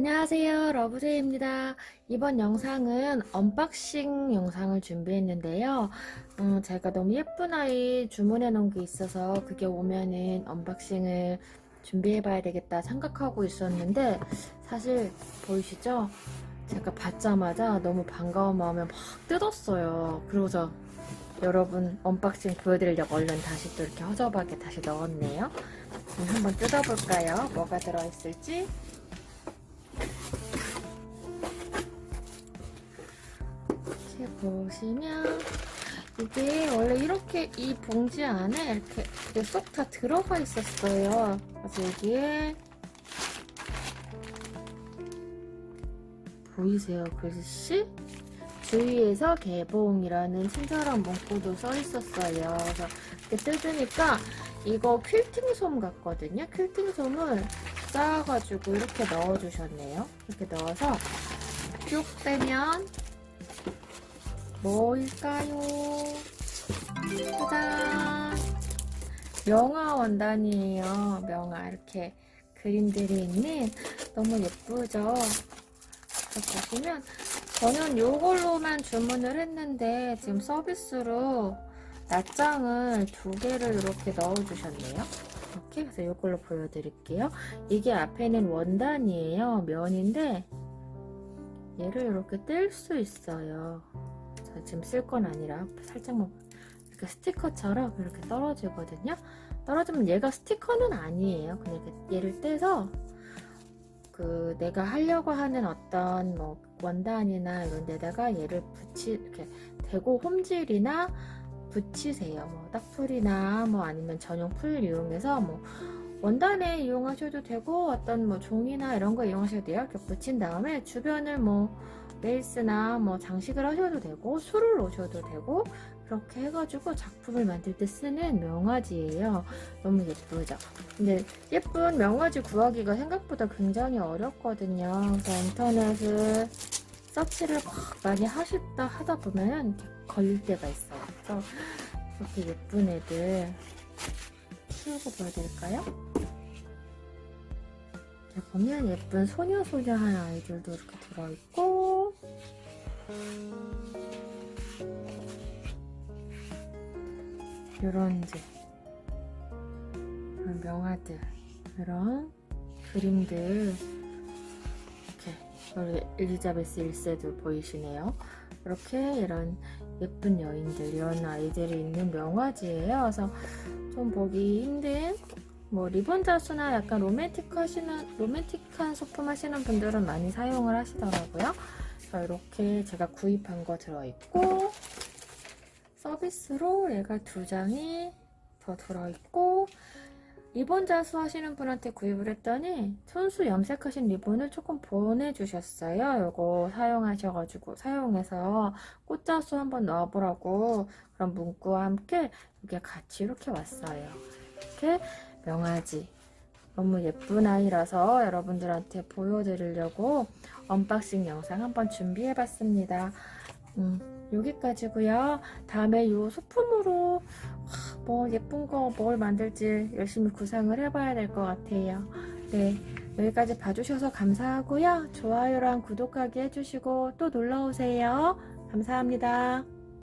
안녕하세요. 러브제이입니다. 이번 영상은 언박싱 영상을 준비했는데요. 음, 제가 너무 예쁜 아이 주문해 놓은 게 있어서 그게 오면은 언박싱을 준비해 봐야 되겠다 생각하고 있었는데 사실 보이시죠? 제가 받자마자 너무 반가운 마음에 막 뜯었어요. 그러고서 여러분 언박싱 보여드리려고 얼른 다시 또 이렇게 허접하게 다시 넣었네요. 음, 한번 뜯어볼까요? 뭐가 들어있을지 보시면 이게 원래 이렇게 이 봉지 안에 이렇게 이게 쏙 다 들어가 있었어요. 그래서 여기에 보이세요 글씨? 주위에서 개봉이라는 친절한 문구도 써 있었어요. 그래서 이렇게 뜯으니까 이거 퀼팅 솜 같거든요. 퀼팅 솜을 쌓아가지고 이렇게 넣어주셨네요. 이렇게 넣어서 쭉 빼면 뭘까요? 짜잔! 명화 원단이에요. 명화 이렇게 그림들이 있는 너무 예쁘죠? 그래서 보시면 저는 이걸로만 주문을 했는데 지금 서비스로 낱장을 두 개를 이렇게 넣어주셨네요. 이렇게 해서 이걸로 보여드릴게요. 이게 앞에는 원단이에요. 면인데 얘를 이렇게 뗄 수 있어요. 자, 지금 쓸 건 아니라 살짝만 이렇게 스티커처럼 이렇게 떨어지거든요. 떨어지면 얘가 스티커는 아니에요. 그냥 이렇게 얘를 떼서 그 내가 하려고 하는 어떤 뭐 원단이나 이런 데다가 얘를 붙이 이렇게 대고 홈질이나 붙이세요. 뭐 딱풀이나 뭐 아니면 전용 풀 이용해서 뭐 원단에 이용하셔도 되고 어떤 뭐 종이나 이런 거 이용하셔도 돼요. 이렇게 붙인 다음에 주변을 뭐 레이스나 뭐 장식을 하셔도 되고 술을 놓으셔도 되고 그렇게 해가지고 작품을 만들 때 쓰는 명화지예요. 너무 예쁘죠? 근데 예쁜 명화지 구하기가 생각보다 굉장히 어렵거든요. 그래서 인터넷을 서치를 막 많이 하시다 하다 보면 걸릴 때가 있어요. 그래서 이렇게 예쁜 애들 키우고 보여드릴까요? 보면 예쁜 소녀소녀한 아이들도 이렇게 들어있고 이런 이제 명화들. 이런 그림들. 이렇게 엘리자베스 1세도 보이시네요. 이렇게 이런 예쁜 여인들 이런 아이들이 있는 명화지예요. 그래서 좀 보기 힘든 뭐 리본 자수나 약간 로맨틱 하시는 로맨틱한 소품 하시는 분들은 많이 사용을 하시더라고요. 자 이렇게 제가 구입한 거 들어있고 서비스로 얘가 두 장이 더 들어있고 리본 자수 하시는 분한테 구입을 했더니 손수 염색하신 리본을 조금 보내주셨어요. 요거 사용하셔가지고 사용해서 꽃자수 한번 넣어보라고 그런 문구와 함께 이게 같이 이렇게 왔어요. 이렇게 명아지 너무 예쁜 아이라서 여러분들한테 보여드리려고 언박싱 영상 한번 준비해봤습니다. 음, 여기까지고요. 다음에 요 소품으로 뭐 예쁜 거 뭘 만들지 열심히 구상을 해봐야 될 것 같아요. 네, 여기까지 봐주셔서 감사하고요. 좋아요랑 구독하기 해주시고 또 놀러오세요. 감사합니다.